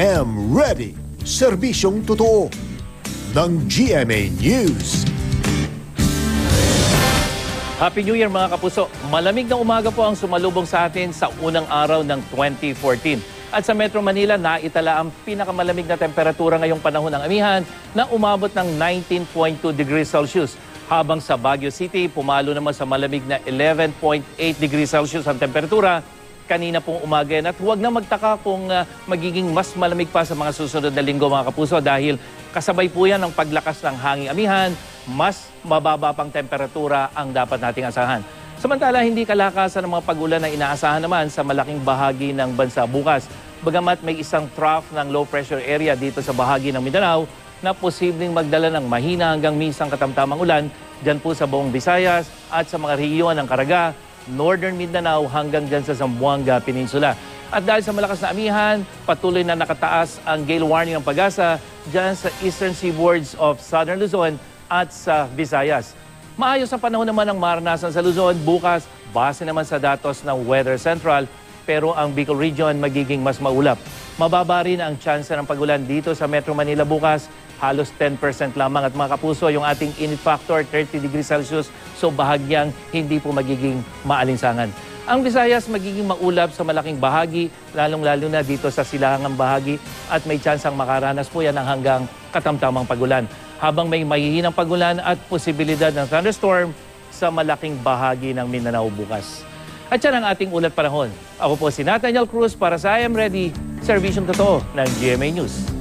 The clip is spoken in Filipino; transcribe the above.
am ready. Serbisyong totoo ng GMA News. Happy New Year mga kapuso. Malamig na umaga po ang sumalubong sa atin sa unang araw ng 2014. At sa Metro Manila, naitala ang pinakamalamig na temperatura ngayong panahon ng amihan na umabot ng 19.2 degrees Celsius. Habang sa Baguio City, pumalo naman sa malamig na 11.8 degrees Celsius ang temperatura kanina pong umaga. At huwag na magtaka kung uh, magiging mas malamig pa sa mga susunod na linggo mga kapuso dahil kasabay po yan ng paglakas ng hanging amihan, mas mababa pang temperatura ang dapat nating asahan. Samantala, hindi kalakasan ng mga pagulan na inaasahan naman sa malaking bahagi ng bansa bukas. Bagamat may isang trough ng low pressure area dito sa bahagi ng Mindanao na posibleng magdala ng mahina hanggang misang katamtamang ulan dyan po sa buong Visayas at sa mga rehiyon ng Caraga, Northern Mindanao hanggang dyan sa Zamboanga Peninsula. At dahil sa malakas na amihan, patuloy na nakataas ang gale warning ng pag-asa dyan sa eastern seaboards of Southern Luzon at sa Visayas. Maayos ang panahon naman ng maranasan sa Luzon bukas base naman sa datos ng Weather Central pero ang Bicol Region magiging mas maulap. Mababa rin ang tsansa ng pagulan dito sa Metro Manila bukas halos 10% lamang at mga kapuso yung ating init factor 30 degrees Celsius so bahagyang hindi po magiging maalinsangan. Ang Visayas magiging maulap sa malaking bahagi lalong-lalo na dito sa silangang bahagi at may tsansang makaranas po yan ng hanggang katamtamang pagulan. Habang may mahihinang pagulan at posibilidad ng thunderstorm sa malaking bahagi ng Mindanao bukas. At yan ang ating ulat panahon. Ako po si Nathaniel Cruz para sa I Am Ready, Servisyong Totoo ng GMA News.